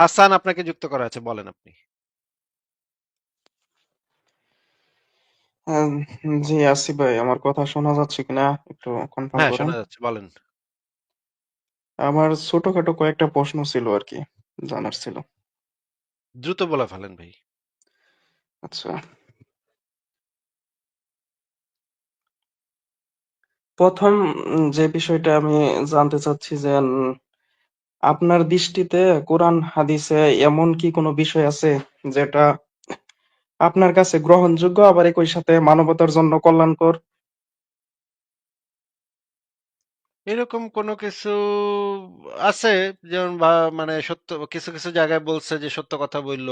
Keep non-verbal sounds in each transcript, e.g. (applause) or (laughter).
হাসান আপনাকে যুক্ত করা আছে বলেন আপনি। জি আসিফ ভাই আমার কথা শোনা যাচ্ছে কিনা একটু কনফার্ম হ্যাঁ করেন? শোনা যাচ্ছে বলেন। আমার ছোটখাটো কয়েকটা প্রশ্ন ছিল আর কি জানার ছিল। দ্রুত বলে ফেলেন ভাই। আচ্ছা। প্রথম যে বিষয়টা আমি জানতে চাচ্ছি যে আপনার দৃষ্টিতে কোরআন, হাদিসে এমন কি কোনো বিষয় আছে যেটা আপনার কাছে গ্রহণযোগ্য, আবার একই সাথে মানবতার জন্য কল্যাণকর? এরকম কোনো কিছু আছে? যেমন বা মানে সত্য, কিছু কিছু জায়গায় বলছে যে সত্য কথা বলল।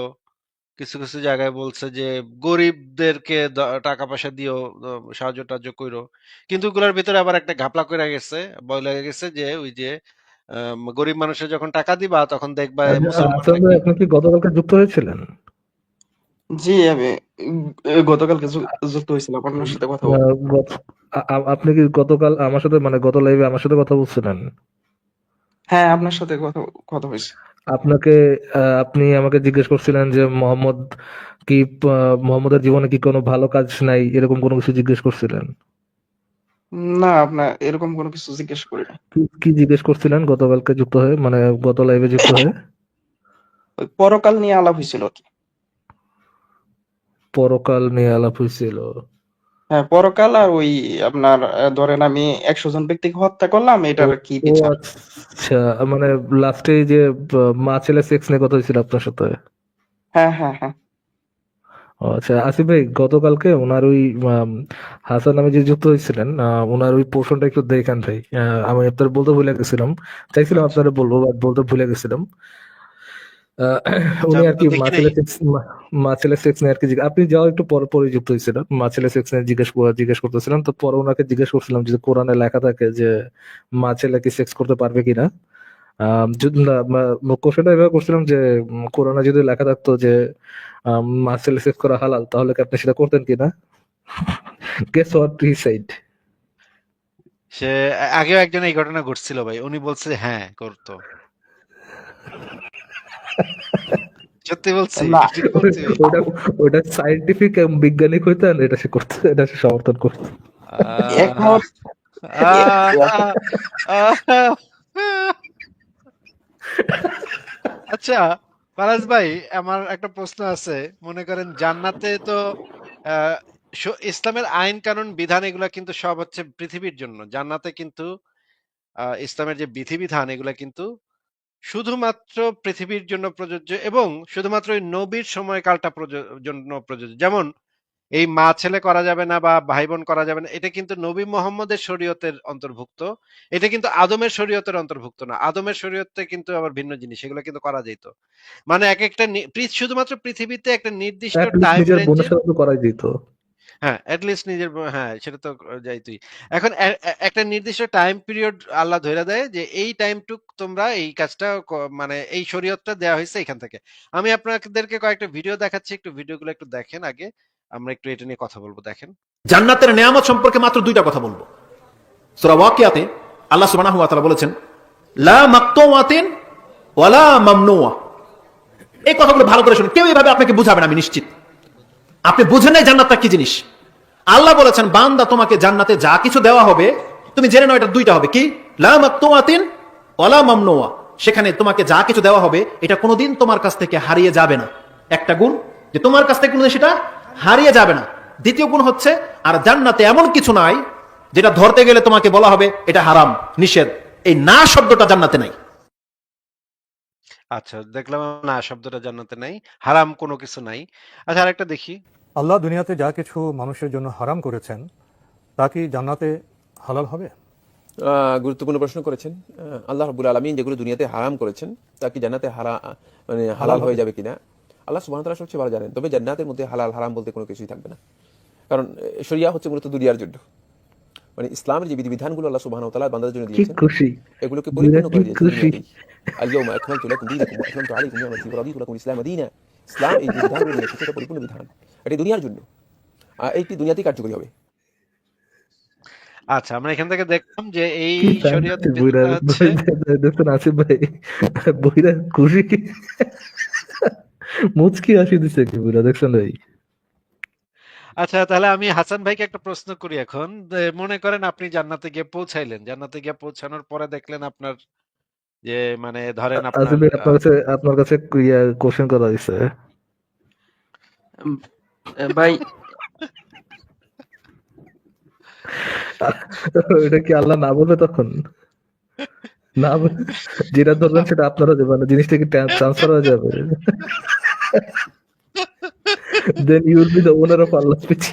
কিছু কিছু জায়গায় বলছে যে গরিবদেরকে টাকা পয়সা দিও সাহায্য টাহায্য করো কিন্তু ওগুলোর ভিতরে আবার একটা ঘাপলা করে গেছে, ভয় লেগে গেছে যে ওই যে গরিব মানুষের যখন টাকা দিবা তখন দেখবা আচ্ছা, নাকি আপনি কি গতকালকে যুক্ত হয়েছিলেন? জি আমি গতকালকে যুক্ত হয়েছিলাম আপনার সাথে কথা আপনি কি গতকাল আমার সাথে মানে গত লাইভে আমার সাথে কথা বলছিলেন? হ্যাঁ আপনার সাথে কথা কথা হয়েছে। আপনাকে আহ, আপনি আমাকে জিজ্ঞেস করছিলেন যে মোহাম্মদ কি আহ, মোহাম্মদের জীবনে কি কোনো ভালো কাজ নাই এরকম কোনো কিছু জিজ্ঞেস করছিলেন? না আপনার এরকম কোনো কিছু জিজ্ঞেস করি না কি জিজ্ঞেস করছিলেন গতকালকে যুক্ত হয়ে? মানে গত লাইভে যুক্ত হয়ে? ওই পরকাল নিয়ে আলাপ হয়েছিল কি। পরকাল নিয়ে আলাপ হয়েছিল? হ্যাঁ পরকাল আর ওই আপনার ধরেন আমি একশো জন ব্যক্তিকে হত্যা করলাম এটার কি বিচার? আচ্ছা মানে লাস্টে যে মা ছেলে সেক্স নিয়ে কথা হয়েছিল আপনার সাথে? হ্যাঁ হ্যাঁ হ্যাঁ। আচ্ছা আসিফ ভাই গতকালকে ওনার ওই হাসান নামে যে যুক্ত হয়েছিলেন ওনার ওই পোর্শনটা একটু দেখেন ভাই। আমি আপনার বলতে ভুলে গেছিলাম। চাইছিলাম আপনারা বলব বাট বলতে ভুলে গেছিলাম। আহ, উনি আর কি দেখি মা সেক্স নিয়ে আর কি আপনি যাও একটু পরে পরে যুক্ত হয়েছিলেন মা ছেলে সেক্স নিয়ে জিজ্ঞেস জিজ্ঞেস করতেছিলাম তো পরে ওনাকে জিজ্ঞেস করছিলাম যে কোরআনে লেখা থাকে যে মা ছেলে কি সেক্স করতে পারবে কিনা? কোশ্চেনটা এভাবে করছিলাম যে কোরআনে যদি লেখা থাকতো যে আম, মা সেক্স করা হালাল তাহলে কি আপনি সেটা করতেন কিনা গেস হোয়াট হি সেড সে আগেও একজন এই ঘটনা ঘটছিল ভাই উনি বলছে হ্যাঁ করতো সত্যি বলছি। ওটা ওটা সাইন্টিফিক বিজ্ঞানিক হইতেন এটা সে করতে এটা সে সমর্থন করতো একমত আহ, আহ, আহ। (laughs) আচ্ছা ফারাজ ভাই, আমার একটা প্রশ্ন আছে। মনে করেন জান্নাতে তো ইসলামের আইন কানুন, বিধান এগুলা কিন্তু সব হচ্ছে পৃথিবীর জন্য। জান্নাতে কিন্তু ইসলামের যে বিধিবিধান এগুলা কিন্তু শুধুমাত্র পৃথিবীর জন্য প্রযোজ্য এবং শুধুমাত্র ওই নবীর সময়কালটা জন্য প্রযোজ্য। যেমন এই মা ছেলে করা যাবে না বা ভাই বোন করা যাবে না এটা কিন্তু নবী মোহাম্মদের শরীয়তের অন্তর্ভুক্ত। এটা কিন্তু আদমের শরীয়তের অন্তর্ভুক্ত না। আদমের শরীয়তে কিন্তু আবার ভিন্ন জিনিস এগুলো কিন্তু করা যেত। মানে এক একটা শুধুমাত্র পৃথিবীতে একটা নির্দিষ্ট টাইম হ্যাঁ নিজের হ্যাঁ সেটা তো যাইতুই। এখন এ- এ- একটা নির্দিষ্ট টাইম পিরিয়ড আল্লাহ ধরে দেয় যে এই টাইমটুক তোমরা এই কাজটা মানে এই শরীয়তটা দেওয়া হয়েছে এখান থেকে। আমি আপনাদেরকে কয়েকটা ভিডিও দেখাচ্ছি একটু ভিডিওগুলো একটু দেখেন আগে। আমরা একটু এটা নিয়ে কথা বলব, দেখেন। জান্নাতের নেয়ামত সম্পর্কে মাত্র দুইটা কথা বলব। সূরা ওয়াকিয়াতে আল্লাহ তাআলা বলেছেন এই কথাগুলো ভালো করে কেউ এইভাবে আপনাকে বুঝাবেন আমি নিশ্চিত। আপনি জান্নাতটা কি জিনিস? আল্লাহ বলেছেন, বান্দা তোমাকে জান্নাতে যা কিছু দেওয়া হবে, তুমি জেনে নাও এটা দুইটা হবে। কি? লা সেখানে তোমাকে যা কিছু দেওয়া হবে, এটা কোনোদিন তোমার কাছ থেকে হারিয়ে যাবে না। একটা গুণ, যে তোমার কাছ থেকে সেটা হারিয়ে যাবে না। দ্বিতীয় গুণ হচ্ছে আর জান্নাতে এমন কিছু নাই যেটা ধরতে গেলে তোমাকে বলা হবে এটা হারাম নিষেধ। এই না শব্দটা জান্নাতে নাই। আচ্ছা দেখলাম না শব্দটা জান্নাতে নাই হারাম কোনো কিছু নাই। আচ্ছা আরেকটা দেখি। আল্লাহ দুনিয়াতে যা কিছু মানুষের জন্য হারাম করেছেন তা কি জান্নাতে হালাল হবে? গুরুত্বপূর্ণ প্রশ্ন করেছেন। আল্লাহ রাব্বুল আলামিন যেগুলো দুনিয়াতে হারাম করেছেন তা কি জান্নাতে হারা মানে হালাল হয়ে যাবে কিনা? আল্লাহ সুবহানাহু ওয়া তাআলা সবচেয়ে ভালো জানেন। তবে জান্নাতের মধ্যে হালাল হারাম বলতে কোনো কিছুই থাকবে না। কারণ শরিয়া হচ্ছে মূলত দুনিয়ার জন্য মানে ইসলামের যে বিধিবিধানগুলো আল্লাহ সুবহানাহু ওয়া তাআলা বান্দাদের জন্য দিয়েছেন এগুলোকে পরিপূর্ণ করে দিয়েছেন আল-ইয়াউমা আকমালতু লাকুম দীনাকুম ওয়া আতমামতু আলাইকুম নি'মাতি ওয়া রাদিতু লাকুম ইসলাম দীনা। ইসলাম এই যে বিধানগুলো নিয়ে এসেছে পরিপূর্ণ বিধান। এটা দুনিয়ার জন্য। আর এইটি দুনিয়াতেই কার্যকরী হবে। আচ্ছা আমরা এখান থেকে দেখলাম যে এই শরীয়ত দেখছেন আসিফ ভাই বইরা খুশি। মুচকি হাসি দিছে কি বইরা দেখছেন ভাই? আচ্ছা তাহলে আমি হাসান ভাইকে একটা প্রশ্ন করি এখন। মনে করেন আপনি জান্নাতে গিয়ে পৌঁছাইলেন। জান্নাতে গিয়ে পৌঁছানোর পরে দেখলেন আপনার যে মানে ধরেন আপনার কাছে আপনার কাছে কোশ্চেন করা হয়েছে উম, ভাই এটা কি আল্লাহ না বলবে তখন? না যেটা ধরবেন সেটা আপনারা মানে জিনিসটা কি ট্রান্সফার হয়ে যাবে? Then you will be the owner of আল্লাহ পিচি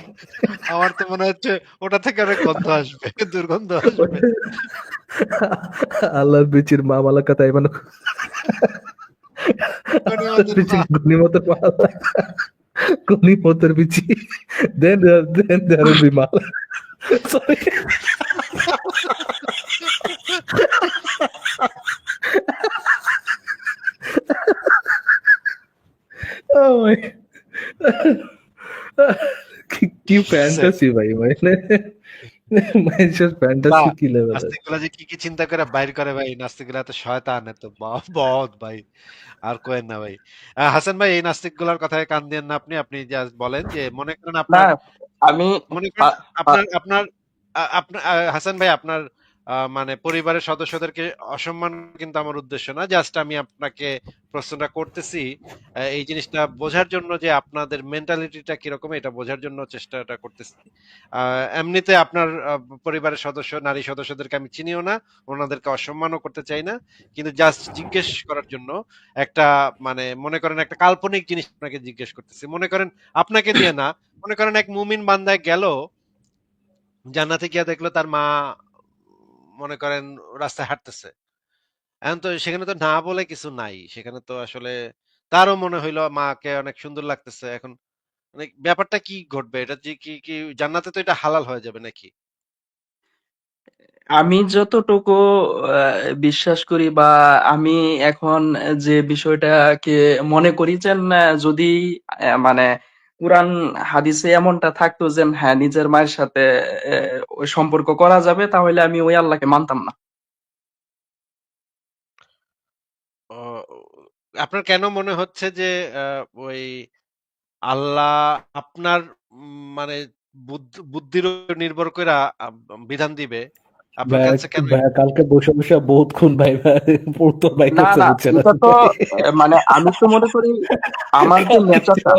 আমার তো মনে হচ্ছে ওটা থেকে অনেক গন্ধ আসবে দুর্গন্ধ আসবে। আল্লাহর বিচির মা মালাকা তাই মানে গনিমতের বিচি গনিমতের মালা গনিমতের বিচি then then there will be Mala sorry (laughs) Oh my. (laughs) কি ফ্যান্টাসি ভাই মানে মানুষের ফ্যান্টাসি কি লেভেল নাস্তিকগুলা যে কি কি চিন্তা করে বাইর করে ভাই নাস্তিকগুলা তো শয়তান এত ব- ভাই আর কোয়েন না ভাই। হাসান ভাই এই নাস্তিকগুলার কথায় কান দিয়েন না আপনি আপনি বলেন যে মনে করেন আপনার আমি মনে করেন আপনার আপনার আপনার হাসান ভাই আপনার মানে পরিবারের সদস্যদেরকে অসম্মান কিন্তু আমার উদ্দেশ্য না। জাস্ট আমি আপনাকে প্রশ্নটা করতেছি। এই জিনিসটা বোঝার জন্য যে আপনাদের মেন্টালিটিটা কীরকম, এটা বোঝার জন্য চেষ্টাটা করতেছি। এমনিতে আপনার পরিবারের সদস্য, নারী সদস্যদেরকে আমি চিনিও না, ওনাদেরকে অসম্মানও করতে চাই না। কিন্তু জাস্ট জিজ্ঞেস করার জন্য একটা মানে মনে করেন একটা কাল্পনিক জিনিস আপনাকে জিজ্ঞেস করতেছি। মনে করেন আপনাকে দিয়ে না, মনে করেন এক মুমিন বান্দায় গেল, জান্নাতে গিয়া দেখল তার মা মনে করেন রাস্তায় হাঁটতেছে। এখন তো সেখানে তো না বলে কিছু নাই। সেখানে তো আসলে তারও মনে হইল মাকে অনেক সুন্দর লাগতেছে। এখন মানে ব্যাপারটা কি ঘটবে? এটা যে কি কি জান্নাতে তো এটা হালাল হয়ে যাবে নাকি? আমি যতটুকু বিশ্বাস করি বা আমি এখন যে বিষয়টাকে মনে করি যে যদি আহ, মানে কোরআন হাদিসে এমনটা থাকতো যে হ্যাঁ নিজের মায়ের সাথে ওই সম্পর্ক করা যাবে তাহলে আমি ওই আল্লাহকে মানতাম না। আপনার কেন মনে হচ্ছে যে আহ, ওই আল্লাহ আপনার মানে বুদ্ধ- বুদ্ধির নির্ভর করে বিধান দিবে? আপনার ভাই কাছে কেন ভাই কালকে বসে বসে বহুত খুন ভাই ভাই পড়তো ভাই না না তো মানে আমি তো মনে করি আমার যে নেচারটা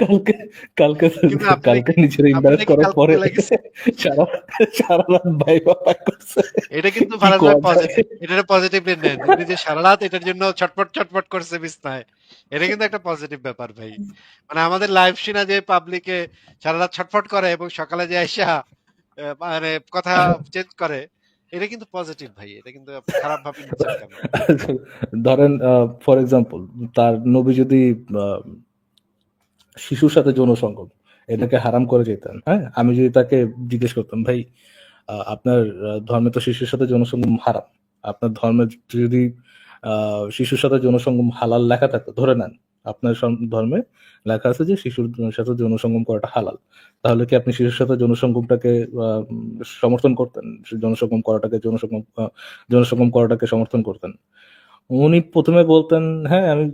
কালকে কালকে কালকে নিজের করার পরে সারা সারা রাত ভাই করছে। এটা কিন্তু ফারাজ পজিটিভ এটা পজিটিভলি নেন যে সারা রাত এটার জন্য ছটফট ছটফট করছে বিছনায় এটা কিন্তু একটা পজিটিভ ব্যাপার ভাই। মানে আমাদের লাইভ সিনা যে পাবলিকে সারা রাত ছটফট করে এবং সকালে যে আইসা মানে কথা চেঞ্জ করে এটা কিন্তু পজিটিভ ভাই এটা কিন্তু খারাপ ভাবে ধরেন ফর এক্সাম্পল তার নবী যদি শিশুর সাথে যৌন সঙ্গম এটাকে হারাম করে যেতেন হ্যাঁ? আমি যদি তাকে জিজ্ঞেস করতাম ভাই আপনার ধর্মে তো শিশুর সাথে যৌন সঙ্গম হারাম। আপনার ধর্মে যদি শিশুর সাথে যৌন সঙ্গম হালাল লেখা থাকতো ধরে নেন আপনার ধর্মে লেখা আছে যে শিশুর সাথে যৌন সঙ্গম করাটা হালাল। তাহলে কি আপনি শিশুর সাথে যৌন সঙ্গমটাকে আহ, সমর্থন করতেন? যৌন সঙ্গম করাটাকে যৌন সঙ্গম যৌন সঙ্গম করাটাকে সমর্থন করতেন? উনি প্রথমে বলতেন হ্যাঁ আমি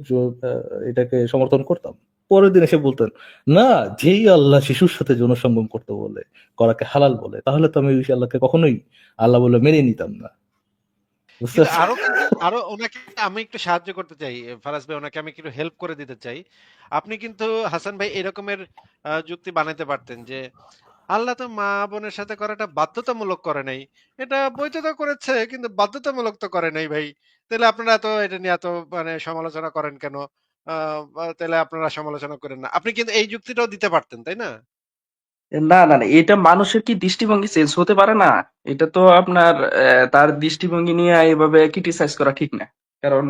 এটাকে সমর্থন করতাম। পরের দিন এসে বলতেন না যেই আল্লাহ শিশুর সাথে যৌন করতে বলে করাকে হালাল বলে তাহলে তো আমি ওই আল্লাহকে কখনোই আল্লাহ বলে মেনে নিতাম না। আরও আরও ওনাকে আমি একটু সাহায্য করতে চাই ফারাজ ভাই ওনাকে আমি একটু হেল্প করে দিতে চাই। আপনি কিন্তু হাসান ভাই এরকমের যুক্তি বানাতে পারতেন যে আল্লাহ তো মা বোনের সাথে করাটা বাধ্যতামূলক করে নাই। এটা বৈধতা করেছে কিন্তু বাধ্যতামূলক তো করে নাই ভাই। তাহলে আপনারা তো এটা নিয়ে এত মানে সমালোচনা করেন কেন? তাহলে আপনারা সমালোচনা করেন না। আপনি কিন্তু এই যুক্তিটাও দিতে পারতেন তাই না? না না না এটা মানুষের কি দৃষ্টিভঙ্গি চেঞ্জ হতে পারে না? এটা তো আপনার তার দৃষ্টিভঙ্গি নিয়ে এভাবে ক্রিটিসাইজ করা ঠিক না। কারণ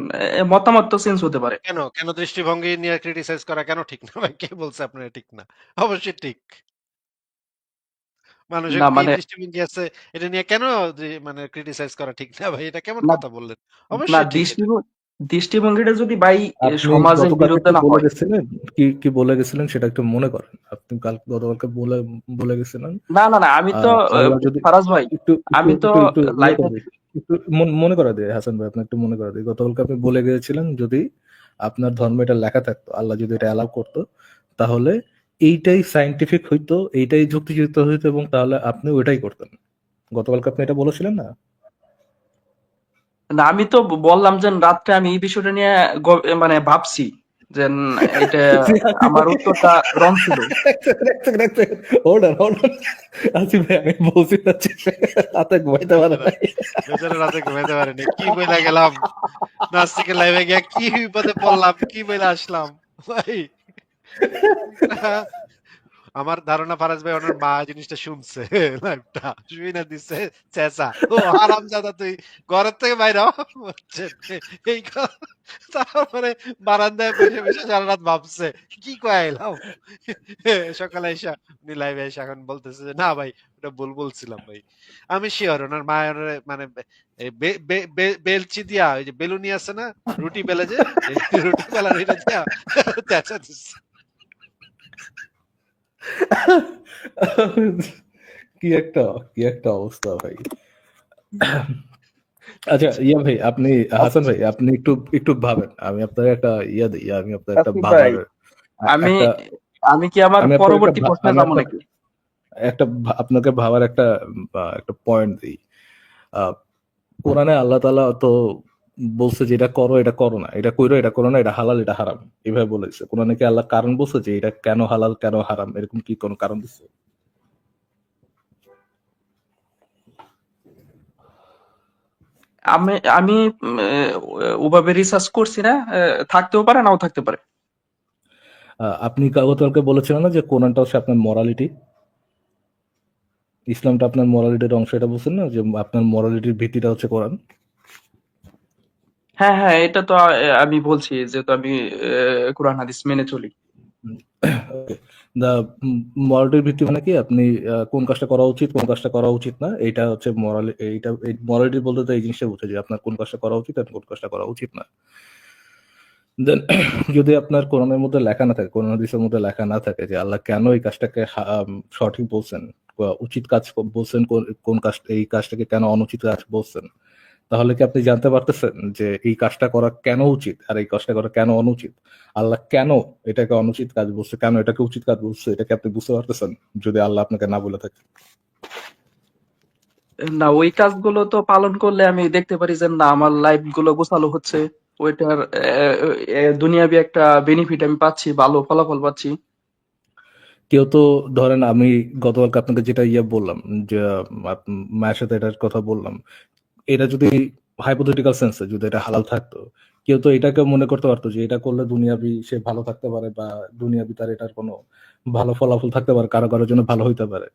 মতামত তো চেঞ্জ হতে পারে। কেন? কেন দৃষ্টিভঙ্গি নিয়ে ক্রিটিসাইজ করা কেন ঠিক না? ভাই কে বলছে আপনার ঠিক না? অবশ্যই ঠিক। মানুষের কি মানে দৃষ্টিভঙ্গি আছে? এটা নিয়ে কেন মানে ক্রিটিসাইজ করা ঠিক না? ভাই এটা কেমন কথা বললেন? অবশ্যই দৃষ্টিভঙ্গিটা যদি ভাই সমাজের বিরুদ্ধে না বলে হয়। গেছিলেন? কি কি বলে গেছিলেন সেটা একটু মনে করেন। আপনি কাল গতকালকে বলে বলে গেছিলেন। না না না আমি তো ফারাজ ভাই একটু আমি তো লাইভে একটু মনে করে দিই। হাসান ভাই আপনি একটু মনে করে দিই। গতকালকে আপনি বলে গিয়েছিলেন যদি আপনার ধর্মে এটা লেখা থাকতো আল্লাহ যদি এটা অ্যালাউ করতো তাহলে এইটাই সাইন্টিফিক হইতো এইটাই যুক্তিযুক্ত হইতো এবং তাহলে আপনি ওইটাই করতেন। গতকালকে আপনি এটা বলেছিলেন না? আমি তো বললাম যে রাত্রে আমি এই বিষয়টা নিয়ে মানে ভাবছি যে এটা আমার উত্তরটা রং ছিল। (laughs) অর্ডার অর্ডার আসিফ ভাই আমি বলছি না রাতে ঘুমাইতে পারে নাই। রাতে ঘুমাইতে পারেনি। কি বইলা গেলাম? নাস্তিকের লাইভে গিয়া কি বিপদে পড়লাম? কি বইলা আসলাম? ভাই। আমার ধারণা ফারাজ ভাই ওনার মা জিনিসটা শুনছে লাইভটা। শুই না দিচ্ছে চেঁচা। ও আরাম দাদা তুই। ঘরের থেকে বাইরে হচ্ছে, এই তারপরে বারান্দায় বসে বসে সারা রাত ভাবছে কি কয়াইলাম সকালে এসে উনি লাইভে এসে এখন বলতেছে যে না ভাই ওটা ভুল বলছিলাম ভাই। আমি শিওর ওনার মা ওনারে মানে বেলচি দিয়া ওই যে বেলুনি আছে না রুটি বেলে যে রুটি বেলার এটা দিয়া চেঁচা দিচ্ছে কি একটা কি একটা অবস্থা ভাই। আচ্ছা ইয়া ভাই আপনি হাসান ভাই আপনি একটু একটু ভাবেন। আমি আপনাকে একটা ইয়া দিই আমি আপনাকে একটা ভাবার আমি একটা- আমি কি আমার পরবর্তী একটা প্রশ্নে যাব আপনাকে- নাকি? একটা আপনাকে ভাবার একটা একটা পয়েন্ট দিই। আহ, কোরআনে আল্লাহ তাআলা তো বলছে যে এটা করো এটা করো না। এটা কইরো এটা করো না এটা হালাল এটা হারাম। এভাবে বলেছে। কোরআনে কি আল্লাহ কারণ বলছে যে এটা কেন হালাল কেন হারাম? এরকম কি কোনো কারণ দিচ্ছে আমি আমি ওভাবে রিসার্চ করছি না। থাকতেও পারে নাও থাকতে পারে। আপনি গতকালকে বলেছিলেন না যে কোরআনটা হচ্ছে আপনার মরালিটি ইসলামটা আপনার মরালিটির অংশ এটা বলছেন না? যে আপনার মরালিটির ভিত্তিটা হচ্ছে কোরআন? হ্যাঁ হ্যাঁ এটা তো আমি বলছি যেহেতু আমি আহ, কোরআন হাদিস মেনে চলি। দা মরালিটির ভিত্তি মানে কি? আপনি আহ, কোন কাজটা করা উচিত কোন কাজটা করা উচিত না এটা হচ্ছে মরাল এইটা মরালিটি বলতে তো এই জিনিসটা বুঝে যে আপনার কোন কাজটা করা উচিত আর কোন কাজটা করা উচিত না। দেন (clears throat) যদি আপনার কোরআনের মধ্যে লেখা না থাকে কোরআন হাদিসের মধ্যে লেখা না থাকে যে আল্লাহ কেন এই কাজটাকে সঠিক বলছেন উচিত কাজ বলছেন কোন কোন কাজ এই কাজটাকে কেন অনুচিত কাজ বলছেন তাহলে কি আপনি জানতে পারতেছেন যে এই কাজটা করা কেন উচিত আর এই কাজটা করা কেন অনুচিত? আল্লাহ কেন এটাকে অনুচিত কাজ বলছে? কেন এটাকে উচিত কাজ বলছে? এটাকে আপনি বুঝতে পারতেছেন যদি আল্লাহ আপনাকে না বলে থাকে? না ওই কাজগুলো তো পালন করলে আমি দেখতে পারি যে না আমার লাইফগুলো গোছালো হচ্ছে। ওইটার দুনিয়াবি একটা বেনিফিট আমি পাচ্ছি ভালো ফলাফল পাচ্ছি। কেউ তো ধরেন আমি গতকালকে আপনাকে যেটা ইয়ে বললাম যে মায়ের সাথে এটার কথা বললাম এটা যদি হাইপোথেটিক্যাল সেন্সে যদি এটা হালাল থাকতো কেউ তো এটাকে মনে করতে পারতো যে এটা করলে দুনিয়াবি সে ভালো থাকতে পারে বা দুনিয়াবি তার এটার কোনো ভালো ফলাফল থাকতে পারে কারও কারোর জন্য ভালো হইতে পারে।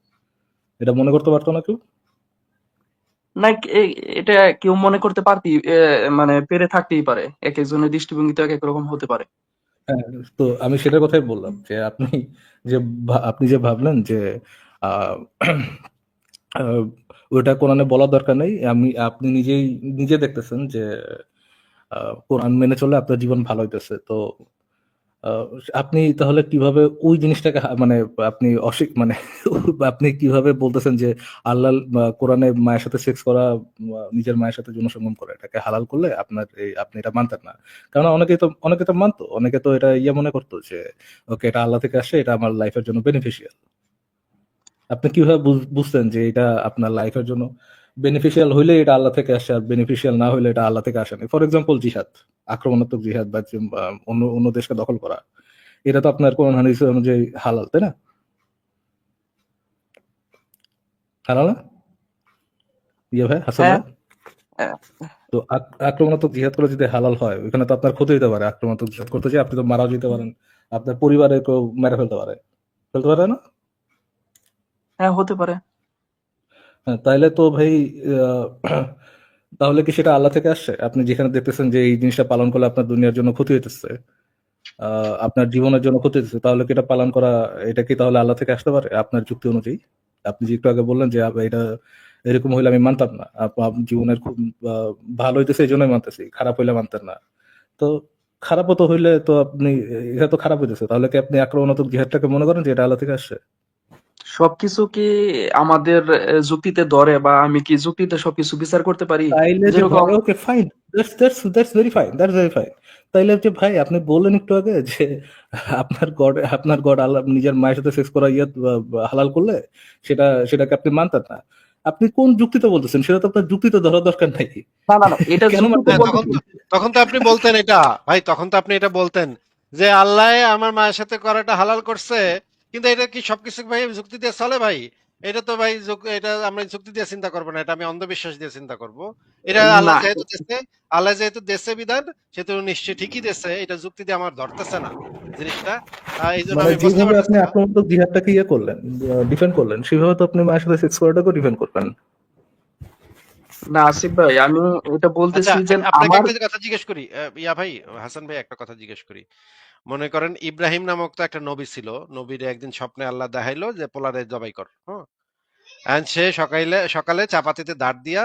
এটা মনে করতে পারতো না কেউ? না এটা কেউ মনে করতে পারতি মানে পেরে থাকতেই পারে এক একজনের দৃষ্টিভঙ্গি তো এক এক রকম হতে পারে। হ্যাঁ, তো আমি সেটার কথাই বললাম যে আপনি যে আপনি যে ভাবলেন যে ওটা কোরআনে বলার দরকার নেই। আমি, আপনি নিজেই, নিজে দেখতেছেন যে কোরআন মেনে চলে আপনার জীবন ভালো হইতেছে। তো আপনি তাহলে কীভাবে ওই জিনিসটাকে মানে আপনি অস্বীক মানে (laughs) আপনি কীভাবে বলতেছেন যে, আল্লাহ কোরআনে মায়ের সাথে সেক্স করা নিজের মায়ের সাথে যৌনসঙ্গম করা, এটাকে হালাল করলে আপনার এই, আপনি এটা মানতেন না। কারণ অনেকে তো অনেকে তো মানতো, অনেকে তো এটা ইয়ে মনে করতো যে, ওকে, এটা আল্লাহ থেকে আসে এটা আমার লাইফের জন্য বেনিফিশিয়াল আপনি কীভাবে বুঝ- বুঝতেন যে এটা আপনার লাইফের জন্য বেনিফিশিয়াল হইলে এটা আল্লাহ থেকে আসে আর বেনিফিশিয়াল না হইলে এটা আল্লাহ থেকে আসে না? ফর এক্সাম্পল জিহাদ আক্রমণাত্মক জিহাদ বা অন্য অন্য দেশকে দখল করা এটা তো আপনার কোরআন হাদিস অনুযায়ী হালাল তাই না? হালাল না? ইয়ে ভাই হাসান হ্যাঁ। তো আক্রমণাত্মক জিহাদ করে যদি হালাল হয় ওখানে তো আপনার ক্ষতি হতে পারে আক্রমণাত্মক জিহাদ করতে যে আপনি তো মারাও যেতে পারেন আপনার পরিবারে কেউ মেরে ফেলতে পারে। ফেলতে পারে না? হ্যাঁ হতে পারে। হ্যাঁ, তাইলে তো ভাই (clears throat) তাহলে কি সেটা আল্লাহ থেকে আসছে? আপনি যেখানে দেখতেছেন যে এই জিনিসটা পালন করলে আপনার দুনিয়ার জন্য ক্ষতি হইতেছে আপনার জীবনের জন্য ক্ষতি হইতেছে তাহলে কি এটা পালন করা এটা কি তাহলে আল্লাহ থেকে আসতে পারে আপনার যুক্তি অনুযায়ী? আপনি যে একটু আগে বললেন যে এটা এরকম হইলে আমি মানতাম না জীবনের খুব ভালো হইতেছে এই জন্যই মানতেছি খারাপ হইলে মানতেন না। তো খারাপও তো হইলে তো আপনি এটা তো খারাপ হইতেছে তাহলে কি আপনি আক্রমণাত্মক জিহাদটাকে মনে করেন যে এটা আল্লাহ থেকে আসছে? সবকিছু কি আমাদের যুক্তিতে ধরে বা আমি কি যুক্তিতে সবকিছু বিচার করতে পারি? Okay fine that's that's that's very fine that's very fine তাইলে যে ভাই আপনি বললেন একটু আগে যে আপনার গড আপনার গড আল্লাহ নিজের মায়ের সাথে সেক্স করা ইয়ে হালাল করলে সেটা সেটাকে আপনি মানতেন না। আপনি কোন যুক্তিতে বলতেছেন? সেটা তো আপনার যুক্তিতে ধরার দরকার নাই। না না না এটা কেন তখন তো তখন তো আপনি বলতেন এটা। ভাই তখন তো আপনি এটা বলতেন যে আল্লাহ আমার মায়ের সাথে করাটা হালাল করছে। কিন্তু এটা কি সবকিছু ভাই যুক্তি দিয়ে চলে ভাই? এটা তো ভাই এটা আমরা যুক্তি দিয়ে চিন্তা করব না এটা আমি অন্ধবিশ্বাস দিয়ে চিন্তা করব। এটা আল্লাহ যেহেতু দেশে আল্লাহ যেহেতু দেশে বিধান সেহেতু নিশ্চয়ই ঠিকই দেশে এটা যুক্তি দিয়ে আমার ধরতেছে না জিনিসটা। এই জন্য মানে আমি যেভাবে আপনি না জিহাদটাকে ইয়ে করলেন ডিফেন্ড করলেন সেভাবে তো আপনি মায়ের সাথে সেক্স করাটাকেও ডিফেন্ড করবেন। না আসিফ ভাই আমি এটা আচ্ছা বলতেছি যে আপনাকে একটা কথা জিজ্ঞেস করি ইয়া ভাই হাসান ভাই একটা কথা জিজ্ঞেস করি। মনে করেন ইব্রাহিম নামক তো একটা নবী ছিল। নবীর একদিন স্বপ্নে আল্লাহ দেখাইলো যে পোলারে জবাই কর হ্যাঁ সে সকালে সকালে চাপাতিতে দাঁড় দিয়া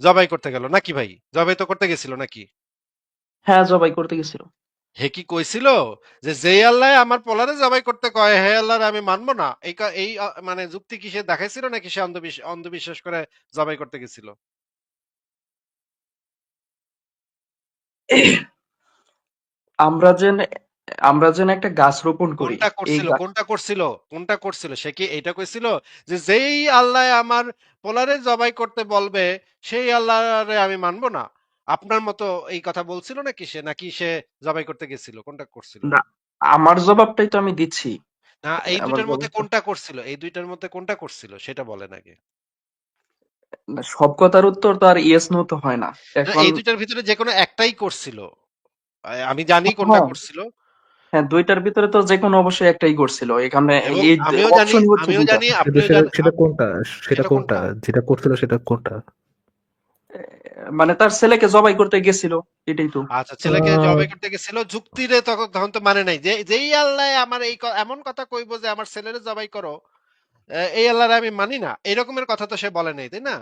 জবাই করতে গেল। নাকি ভাই? জবাই তো করতে গেছিল নাকি? হ্যাঁ জবাই করতে গেছিল। হে কি কইছিল যে যেই আল্লাহ আমার পোলারে জবাই করতে কয় হে আল্লাহর আমি মানবো না। এই এই মানে যুক্তি কি সে দেখাইছিল নাকি সে অন্ধবিশ্বাস অন্ধবিশ্বাস করে জবাই করতে গেছিল? আমরা যে আমরা যেন একটা গাছ রোপণ করি। কোনটা করছিল কোনটা করছিল কোনটা করছিল সে কি এইটা কইছিল? যে যেই আল্লাহ আমার পোলারে জবাই করতে বলবে সেই আল্লাহরে আমি মানবো না। আপনার মতো এই কথা বলছিল নাকি সে নাকি সে জবাই করতে গেছিল? কোনটা করছিল? না আমার জবাবটাই তো আমি দিচ্ছি। না এই দুইটার মধ্যে কোনটা করছিল? এই দুইটার মধ্যে কোনটা করছিল? সেটা বলেন আগে। না, সব কথার উত্তর তো আর ইয়েস নো তো হয় না। এই দুইটার ভিতরে যে কোনো একটাই করছিল। আমি জানি কোনটা হ্যাঁ। করছিল। হ্যাঁ দুইটার ভিতরে তো যে কোনো অবশ্যই একটাই করছিল এখানে এই অপশন হচ্ছে সেটা কোনটা? সেটা কোনটা? যেটা করছিল সেটা কোনটা? মানে তার ছেলেকে জবাই করতে গেছিল এটাই তো। আচ্ছা ছেলেকে জবাই করতে গেছিল যুক্তিরে তখন তখন তো মানে নাই। যে যেই আল্লাহ আমার এই এমন কথা কইবো যে আমার ছেলেরে জবাই করো এই আল্লাহরে আমি মানি না এরকমের কথা তো সে বলে নাই তাই না?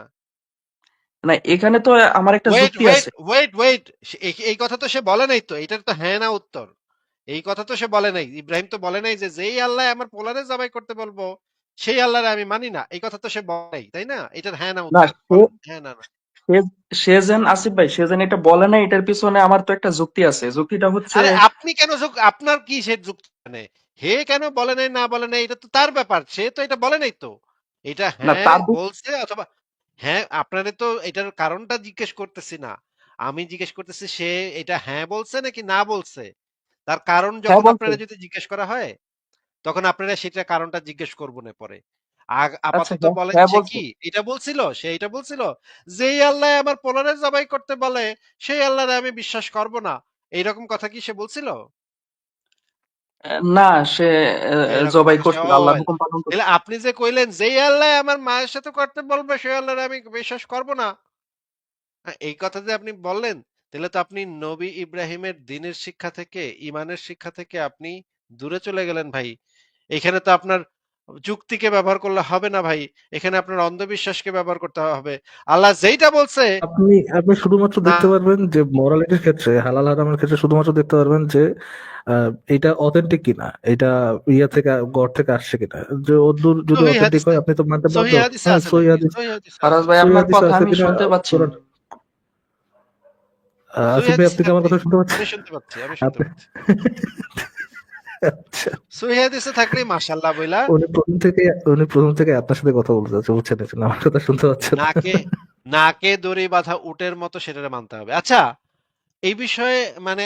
না এখানে তো আমার একটা ওয়েট যুক্তি ওয়েট আছে। ওয়েট ওয়েট এই কথা তো সে বলে নাই তো এটার তো হ্যাঁ না উত্তর। এই কথা তো সে বলে নাই। ইব্রাহিম তো বলে নাই যে যেই আল্লাহ আমার পোলারে জবাই করতে বলব সেই আল্লাহরে আমি মানি না। এই কথা তো সে বলে নাই তাই না? এটার হ্যাঁ না না হ্যাঁ না না। সে- সে যেন আসিফ ভাই এটা বলে না এটার পিছনে আমার তো একটা যুক্তি আছে। যুক্তিটা হচ্ছে আপনি কেন আপনার কি সে যুক্তি মানে? হে কেন বলে নাই না বলে নাই এটা তো তার ব্যাপার সে তো এটা বলে নাই তো। এটা হ্যাঁ বলছে অথবা হ্যাঁ আপনারে তো এটার কারণটা জিজ্ঞেস করতেছি না। আমি জিজ্ঞেস করতেছি সে এটা হ্যাঁ বলছে নাকি না বলছে? তার কারণ হ্যাঁ যখন আপনারা যদি জিজ্ঞেস করা হয় তখন আপনারা সেটা কারণটা জিজ্ঞেস করব না পরে। আচ্ছা আপাতত হ্যাঁ। বলেন হ্যাঁ সে কি? এটা বলছিল সে এটা বলছিল যেই আল্লাহ আমার পোলারে জবাই করতে বলে সেই আল্লাহরে আমি বিশ্বাস করব না। এইরকম কথা কি সে বলছিল? না সে জবাই ও আল্লাহ হুকুম পালন তাহলে আপনি যে কইলেন যেই আল্লাহ আমার মায়ের সাথে করতে বলবে সেই আল্লাহরে আমি বিশ্বাস করব না। এই কথা যে আপনি বললেন তাহলে তো আপনি নবী ইব্রাহিমের দিনের শিক্ষা থেকে ইমানের শিক্ষা থেকে আপনি দূরে চলে গেলেন ভাই। এখানে তো আপনার যুক্তিকে ব্যবহার করলে হবে না ভাই। এখানে আপনার অন্ধবিশ্বাসকে ব্যবহার করতে হবে। আল্লাহ যেইটা বলছে আপনি আপনি শুধুমাত্র দেখতে পারবেন যে মরালিটির ক্ষেত্রে হালাল হারামের ক্ষেত্রে শুধুমাত্র দেখতে পারবেন যে এটা অথেন্টিক কিনা এটা ইয়া থেকে গড থেকে আসছে কিনা। যে ওদুর যদি অথেন্টিক হয় আপনি তো মানতে সহি হাদিসে হ্যাঁ আছে সহি হাদিস। সহি হাদিসে ফারাজ ভাই আপনার কথা আমি শুনতে পাচ্ছি কোরআন না আহ, সহি আসিফ ভাই আপনি আমার কথা শুনতে পাচ্ছেন? আমি শুনতে পাচ্ছি আমি শুনতে পাচ্ছি। থাকলে মাশাআল্লাহ বইলা। উনি প্রথম থেকে উনি প্রথম থেকে আপনার সাথে কথা বলতে যাচ্ছে বুঝছেন এজন্য আমার কথা শুনতে পাচ্ছেন নাকে নাকে দড়ি বাঁধা উটের মতো সেটা মানতে হবে। আচ্ছা এই বিষয়ে মানে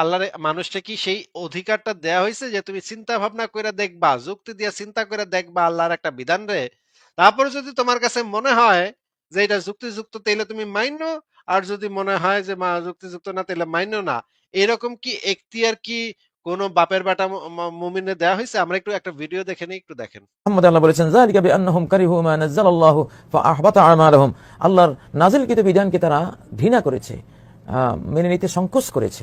আল্লাহর মানুষটা কি সেই অধিকারটা দেয়া হয়েছে যে তুমি চিন্তা ভাবনা করে দেখবা যুক্তি দিয়ে চিন্তা করে দেখবা আল্লাহর একটা বিধান রে? তারপরে যদি তোমার কাছে মনে হয় যে এটা যুক্তিযুক্ত তাইলে তুমি মাইনো আর যদি মনে হয় যে, মা, যুক্তিযুক্ত না তাহলে মাইনো না। এরকম কি এখতিয়ার কি কোন বাপের বাটা মুমিনে দেয়া হয়েছে আমরা একটু একটা ভিডিও দেখে নিই, একটু দেখেন। মোহাম্মদ আল্লাহ বলেছেন, যালিকা বিআন্নাহুম কারিহু মা নাযালাল্লাহু ফাআহবাতা আমালুহুম। আল্লাহর নাজিলকৃত বিধানকে তারা ঘৃণা করেছে মেনে নিতে সংকোচ করেছে?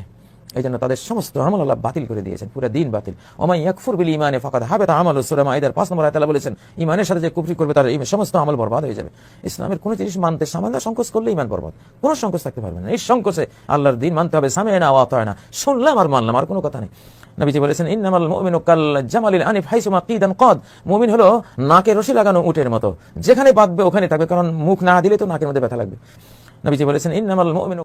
এই জন্য তাদের সমস্ত আমল আল্লাহ বাতিল করে দিয়েছেন, পুরো দিন বাতিল। ওমাই ইয়াকফুর বিল ইমানে ফাকাদ হাবে তা আমল সুরা মাইদার পাঁচ নম্বর আয়াত বলেছেন, ইমানের সাথে যে কুফরি করবে তার সমস্ত আমল বরবাদ হয়ে যাবে। ইসলামের কোনো জিনিস মানতে সামান্য সংকোচ করলে ইমান বরবাদ। কোনো সংকোচ থাকতে পারবে না। এই সংকোচে আল্লাহর দিন মানতে হবে। সামে না ওয়া না শুনলাম আর মানলাম, আর কোনো কথা নেই। নবীজি বলেছেন, ইন্নামাল মুমিনু কাল জামালিল আনিফ হাইসুমা কিদান কদ। মুমিন হলো নাকে রশি লাগানো উটের মতো। যেখানে বাঁধবে ওখানে থাকবে, কারণ মুখ না দিলে তো নাকের মধ্যে ব্যথা লাগবে। নবীজি বলেছেন, ইন্নামাল মুমিনু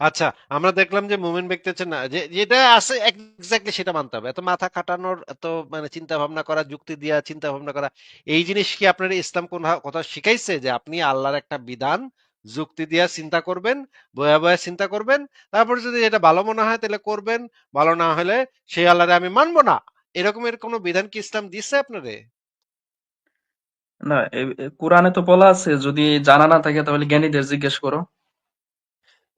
আচ্ছা আমরা দেখলাম যে মুমিন ব্যক্তি হচ্ছে না, যে যেটা আছে এক্স্যাক্টলি সেটা মানতে হবে। এত মাথা খাটানোর, এত মানে চিন্তা ভাবনা করা, যুক্তি দিয়া চিন্তা ভাবনা করা, এই জিনিস কি আপনার ইসলাম কোন কথা শিখাইছে যে আপনি আল্লাহর একটা বিধান, যুক্তি দিয়া চিন্তা করবেন, বয়া বয়া চিন্তা করবেন, তারপর যদি এটা ভালো মনে হয় তাহলে করবেন, ভালো না হলে সেই আল্লাহরে আমি মানবো না? এরকমের কোনো বিধান কি ইসলাম দিচ্ছে আপনারে? না কোরআনে তো বলা আছে, যদি জানা না থাকে তাহলে জ্ঞানীদের জিজ্ঞেস করো।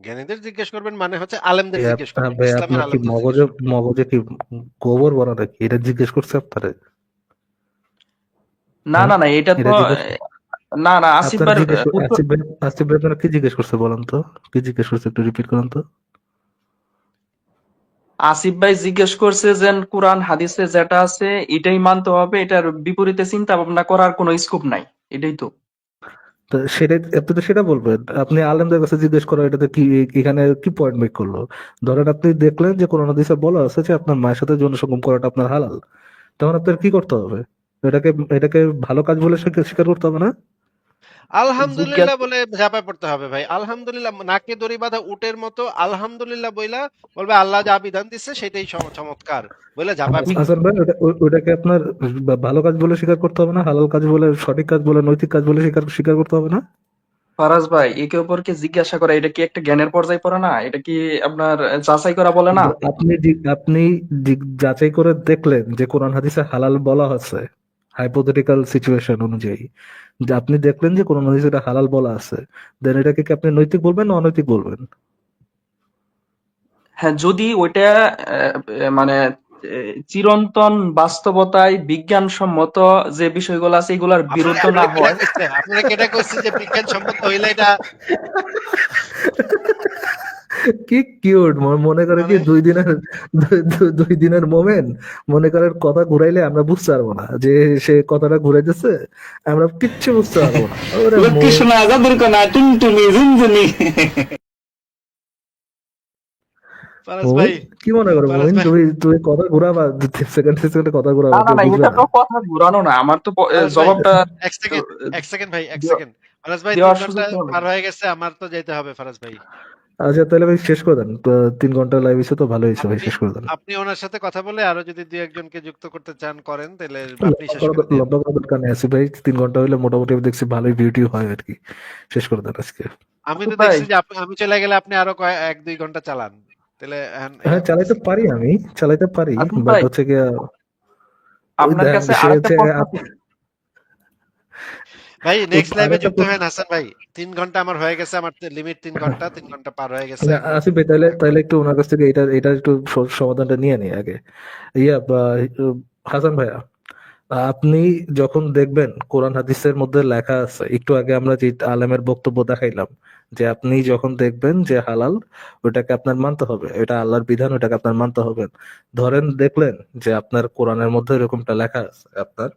জ্ঞানীদের জিজ্ঞেস করবেন মানে হচ্ছে আলেমদের জিজ্ঞেস করবেন ইসলামের কি মগজে মগজে কি গোবর বনা নাকি? এটা জিজ্ঞেস করছে আপনারে। না হ্যাঁ না না এটা এটা তো না না আসিফ আসিফ ভাই আপনারা কি জিজ্ঞেস করছে বলেন তো? কি জিজ্ঞেস করছে একটু রিপিট করেন তো। আসিফ ভাই জিজ্ঞেস করছে যে কোরআন হাদিসে যেটা আছে এটাই মানতে হবে এটার বিপরীতে চিন্তা ভাবনা করার কোনো স্কোপ নাই। এটাই তো। তো সেটাই আপনি তো সেটা বলবেন। আপনি আলেমদের কাছে জিজ্ঞেস করা এটাতে কি, এখানে কি পয়েন্ট মেক করল? ধরেন আপনি দেখলেন যে কোরআন, হাদিসে বলা আছে যে আপনার মায়ের সাথে যৌন সঙ্গম করাটা আপনার হালাল। তখন আপনার কি করতে হবে? এটাকে এটাকে ভালো কাজ বলে স্বীকার স্বীকার করতে হবে না? আলহামদুলিল্লাহ বলে ঝাঁপায় পড়তে হবে ভাই। আলহামদুলিল্লাহ নাকে দড়ি বাঁধা উটের মতো আলহামদুলিল্লাহ বইলা বলবে আল্লাহ যা বিধান দিচ্ছে সেটাই চমৎকার বলে ঝাঁপায় হাসান ভাই ওটাকে আপনার ভালো কাজ বলে স্বীকার করতে হবে না হালাল কাজ বলে সঠিক কাজ বলে নৈতিক কাজ বলে স্বীকার স্বীকার করতে হবে না? ফারাজ ভাই একে অপরকে জিজ্ঞাসা করা এটা কি একটা জ্ঞানের পর্যায়ে পড়ে না? এটা কি আপনার যাচাই করা বলে না? আপনি আপনি যাচাই করে দেখলেন যে কোরআন হাদিসে হালাল বলা আছে হাইপোথেটিক্যাল সিচুয়েশন অনুযায়ী। যে আপনি দেখলেন যে কোরআন হাদিসে এটা হালাল বলা আছে দেন এটাকে কি আপনি নৈতিক বলবেন না অনৈতিক বলবেন? হ্যাঁ যদি ওইটা আহ, মানে চিরন্তন বাস্তবতায় বিজ্ঞানসম্মত যে বিষয়গুলো আছে এগুলার বিরুদ্ধে না হয়। আপনারা কেটে করছে যে বিজ্ঞান সম্মত হইলে এটা (laughs) কি কিউট মনে করে কি মানে- দুই দিনের দুই দিনের মোমেন্ট মনে করেন কথা ঘুরাইলে আমরা বুঝতে পারব না যে সে কথাটা ঘুরাইতেছে আমরা কিচ্ছু বুঝতে পারব না। কি মনে। করো মোমিন তুমি তুমি কথা ঘুরাবা সেকেন্ড সেকেন্ডে কথা ঘুরাবা না না এটা তো কথা ঘুরানো না আমার তো জবাবটা এক সেকেন্ড এক সেকেন্ড ভাই এক সেকেন্ড ফারাজ ভাই। পার হয়ে গেছে আমার তো যেতে হবে ফারাজ ভাই। আচ্ছা তাহলে ভাই শেষ করে দেন। তিন ঘণ্টা লাইভ এসে তো ভালো হয়েছে ভাই শেষ করে দেন। আপনি ওনার সাথে কথা বলে আরও যদি দুই একজনকে যুক্ত করতে চান করেন তাহলে আপনি শেষ করে দিন লম্বা করার দরকার নেই আসিফ ভাই। তিন ঘণ্টা হলে মোটামুটি আমি দেখছি ভালোই বিউটি হয় আর কি। শেষ করে দেন আজকে। আমি তো দেখছি যে আপনি- আমি চলে গেলে আপনি আরও কয়েক এক দুই ঘণ্টা চালান। তাহলে এখন- হ্যাঁ চালাইতে পারি আমি চালাইতে পারি বাট হচ্ছে গিয়া ওই আপনার কাছে আরেকটা ভাই নেক্সট লাইভে যুক্ত হন হাসান ভাই তিন ঘণ্টা আমার হয়ে গেছে আমার লিমিট তিন ঘণ্টা তিন ঘণ্টা পার হয়ে গেছে। আসি আসিফ ভাই তাহলে তাহলে একটু ওনার কাছ থেকে এটা এটা একটু সমাধানটা নিয়ে নিই আগে। ইয়া হাসান ভাইয়া। আপনি যখন দেখবেন কোরআন হাদিসের মধ্যে লেখা আছে, একটু আগে আমরা যে আলেমের বক্তব্য দেখাইলাম, যে আপনি যখন দেখবেন যে হালাল ওটাকে আপনার মানতে হবে। এটা আল্লাহর বিধান ওটাকে আপনার মানতে হবে। ধরেন দেখলেন যে আপনার কোরআনের মধ্যে এরকমটা লেখা আছে, আপনার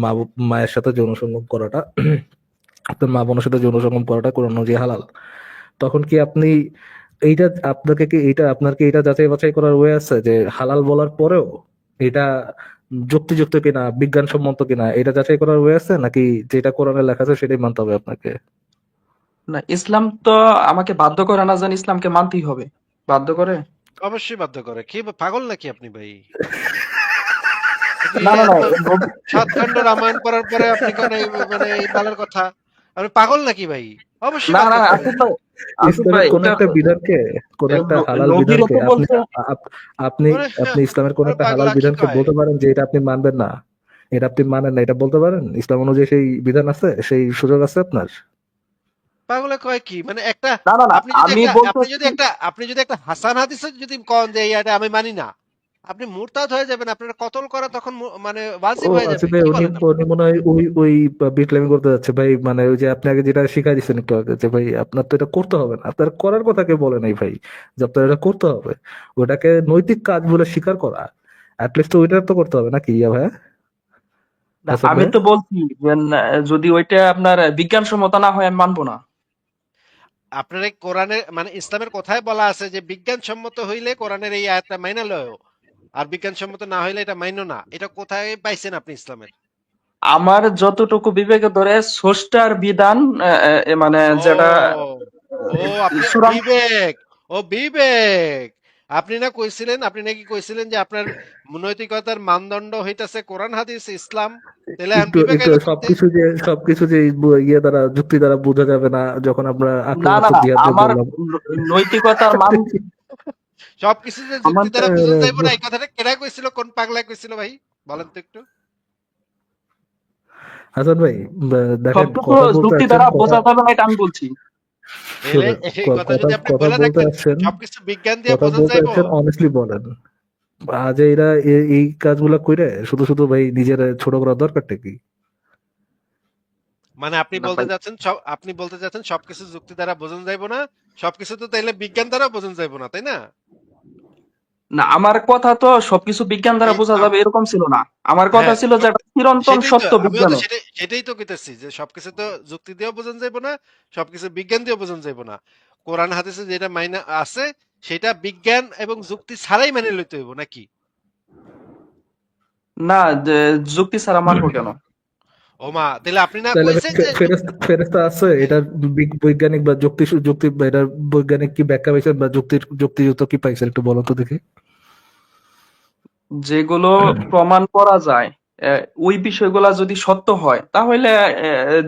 মা মায়ের সাথে যৌন সঙ্গম করাটা, (clears throat) আপনার মা বোনের সাথে যৌন সঙ্গম করাটা কোরআন অনুযায়ী হালাল। তখন কি আপনি এইটা, আপনাকে কি, এইটা, আপনার কি এটা যাচাই বাছাই করার ওয়ে আছে যে হালাল বলার পরেও এটা যুক্তিযুক্ত কিনা বিজ্ঞানসম্মত কিনা এটা যাচাই করার ওয়ে আছে? নাকি যেটা কোরআনে লেখা আছে সেটাই মানতে হবে আপনাকে? না ইসলাম তো আমাকে বাধ্য করে না জানি ইসলামকে মানতেই হবে। বাধ্য করে? অবশ্যই বাধ্য করে। কি পাগল নাকি আপনি ভাই? না না না সাত খণ্ড রামায়ণ করার পরে আপনি কোন এই মানে এই বালের কথা? আপনি পাগল নাকি ভাই? অবশ্যই না না ইসলামের কোন একটা এটা বিধানকে কোন একটা হালাল বিধানকে আপনি আপনি আপনি ইসলামের কোন একটা হালাল বিধানকে বলতে পারেন যে এটা আপনি মানবেন না। এটা আপনি মানেন না এটা বলতে পারেন? ইসলাম অনুযায়ী সেই বিধান আছে? সেই সুযোগ আছে আপনার? পাগলে কয় কি? মানে একটা না না না আপনি যদি একটা আপনি যদি একটা আপনি যদি একটা হাসান হাদিসে যদি কন যে এটা আমি মানি না। আপনি মুরতাদ হয়ে যাবেন আপনার কতল করা তখন মানে ওয়াজিব হয়ে যাবে। ভাই উনি উনি মনে হয় ওই ওই বিটলামি করতে যাচ্ছে। ভাই মানে ওই যে আপনি আগে যেটা শিখাই দিচ্ছেন একটু আগে যে ভাই আপনার তো এটা করতে হবে না। আপনার করার কথা কে বলে নাই ভাই যে আপনার এটা করতে হবে। ওটাকে নৈতিক কাজ বলে স্বীকার করা অ্যাটলিস্ট ওইটা তো করতে হবে নাকি ইয়া ভাই? না, আমি তো বলছি যে যদি ওইটা আপনার বিজ্ঞান বিজ্ঞানসম্মত না হয় আমি মানবো না। আপনার এই কোরআনের মানে ইসলামের কোথায় বলা আছে যে বিজ্ঞানসম্মত হইলে কোরআনের এই আয়াতটা মাইনা লয় আর বিজ্ঞানসম্মত না হইলে এটা মাইনো না। এটা কোথায় পাইছেন আপনি ইসলামের? আমার যতটুকু বিবেকে ধরে স্রষ্টার বিধান মানে যেটা ও আপনি বিবেক ও বিবেক। আপনি না কইছিলেন আপনি নাকি কইছিলেন যে আপনার নৈতিকতার মানদণ্ড হইতাছে কোরআন হাদিস ইসলাম? তাহলে? সবকিছু যে সবকিছু যে ইয়ে দ্বারা যুক্তি দ্বারা বোঝা যাবে না যখন আমরা আমার নৈতিকতার মান (laughs) সবকিছু যে যুক্তি দ্বারা বোঝা যাইব না এই কথাটা কেডা কইছিল কোন পাগলা কইছিল ভাই? বলেন তো একটু। হাসান ভাই দেখেন যুক্তি দ্বারা বোঝা যাবে না এটা আমি বলছি। আজ এরা এই কাজগুলা কইরে শুধু শুধু ভাই নিজের ছোট করার দরকারটা কি? মানে আপনি বলতে যাচ্ছেন সব আপনি বলতে যাচ্ছেন সবকিছু যুক্তি দ্বারা বোঝানো যাইব না সবকিছু তো তাইলে বিজ্ঞান দ্বারা বোঝানো যাইব না তাই না? না আমার কথা তো সবকিছু বিজ্ঞান দ্বারা বোঝা যাবে এরকম ছিল না। আমার কথা হ্যাঁ ছিল যে চিরন্তন সত্য বিজ্ঞানে। সেটাই তো কইতেছি যে সবকিছু তো যুক্তি দিয়েও বোঝানো যাইব না সবকিছু বিজ্ঞান দিয়েও বোঝানো যাইব না। কোরআন হাদিসে যেটা মাইনা আছে সেটা বিজ্ঞান এবং যুক্তি ছাড়াই মেনে লইতে হইব নাকি? না যুক্তি ছাড়া মানবো কেন? ওমা তাহলে আপনি না কইছেন যে আছে এটার বৈজ্ঞানিক বা যুক্তি যুক্তি এটার বৈজ্ঞানিক কি ব্যাখ্যা পাইছেন বা যুক্তির যুক্তিযুক্ত কি পাইছেন একটু বলো তো দেখি? যেগুলো প্রমাণ করা যায় ওই বিষয়গুলা যদি সত্য হয়, তাহলে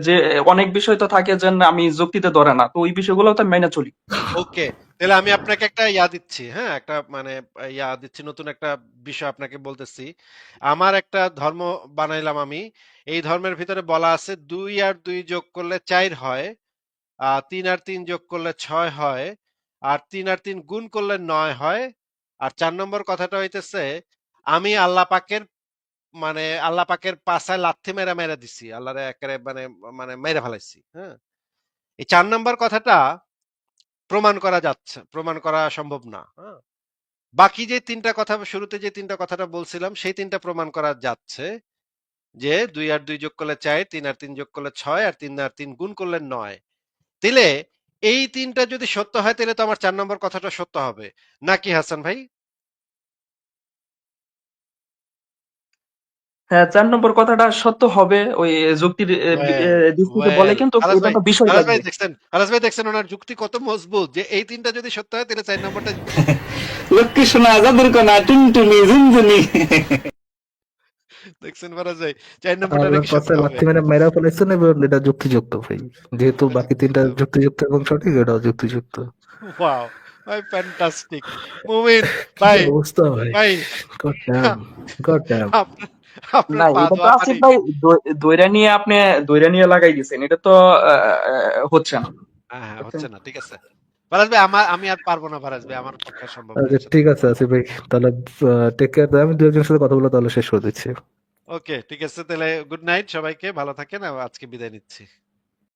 যে অনেক বিষয় তো থাকে যে আমি যুক্তিতে ধরে না, তো ওই বিষয়গুলো তো মেনে চলি। ওকে, তাহলে আমি আপনাকে একটা ইয়া দিচ্ছি হ্যাঁ একটা মানে ইয়া দিচ্ছি, নতুন একটা বিষয় আপনাকে বলতেছি। আমার একটা ধর্ম বানাইলাম আমি, এই ধর্মের ভিতরে বলা আছে, দুই আর দুই যোগ করলে চার হয়, আর তিন আর তিন যোগ করলে ছয় হয়, আর তিন আর তিন গুণ করলে নয় হয়, আর চার নম্বর কথাটা হইতেছে, আমি আল্লাহ পাকের মানে আল্লাহ পাকের পাছায় লাথি মেরা মেরা দিছি। আল্লাহরে একেবারে মানে মানে মেরে ফেলাইছি হ্যাঁ? এই চার নম্বর কথাটা প্রমাণ করা যাচ্ছে, প্রমাণ করা সম্ভব না হ্যাঁ? বাকি যে তিনটা কথা, শুরুতে যে তিনটা কথাটা বলছিলাম, সেই তিনটা প্রমাণ করা যাচ্ছে যে দুই আর দুই যোগ করলে চার, তিন আর তিন যোগ করলে ছয়, আর তিন আর তিন গুণ করলে নয়। তাহলে এই তিনটা যদি সত্য হয় তাহলে তো আমার চার নম্বর কথাটা সত্য হবে। নাকি হাসান ভাই? হ্যাঁ চার নম্বর কথাটা সত্য হবে ওই যুক্তির আহ, দৃষ্টিতে বলে কিন্তু ওটা তো বিষয় খালাস ভাই দেখছেন খালাস ভাই দেখছেন ওনার যুক্তি কত মজবুত যে এই তিনটা যদি সত্য হয় তাহলে চার নম্বরটা (laughs) লক্ষ্মী সোনা জাদুর কণা টুনটুনি ঝুনঝুনি। (laughs) দেখছেন ফারাজ ভাই চার নম্বরটা আল্লাহর নাকি সত্য পাশে হবে? লাথি মেরা ফেলাইছেন এবং এটা যুক্তিযুক্ত ভাই। যেহেতু (laughs) বাকি তিনটা যুক্তিযুক্ত এবং সঠিক এটাও যুক্তিযুক্ত। ওয়াও ভাই ফ্যান্টাস্টিক মুমিন ভাই অবস্থা ভাই? ভাই গড ড্যাম গড ড্যাম (laughs) না এটা তো আসিফ ভাই দইরা নিয়ে আপনি দইরা নিয়ে লাগাই দিয়েছেন এটা তো আহ, আহ, হচ্ছে না। হ্যাঁ হ্যাঁ, হচ্ছে না ঠিক আছে। ফারাজ ভাই আমার আমি আর পারব না ফারাজ ভাই আমার পক্ষে সম্ভব না আচ্ছা ঠিক আছে আসিফ ভাই তাহলে টেক কেয়ার আমি দু একজনের সাথে কথা বলে তাহলে শেষ করে দিচ্ছি। ওকে ঠিক আছে তাহলে গুড নাইট সবাইকে ভালো থাকেন আজকে বিদায় নিচ্ছি।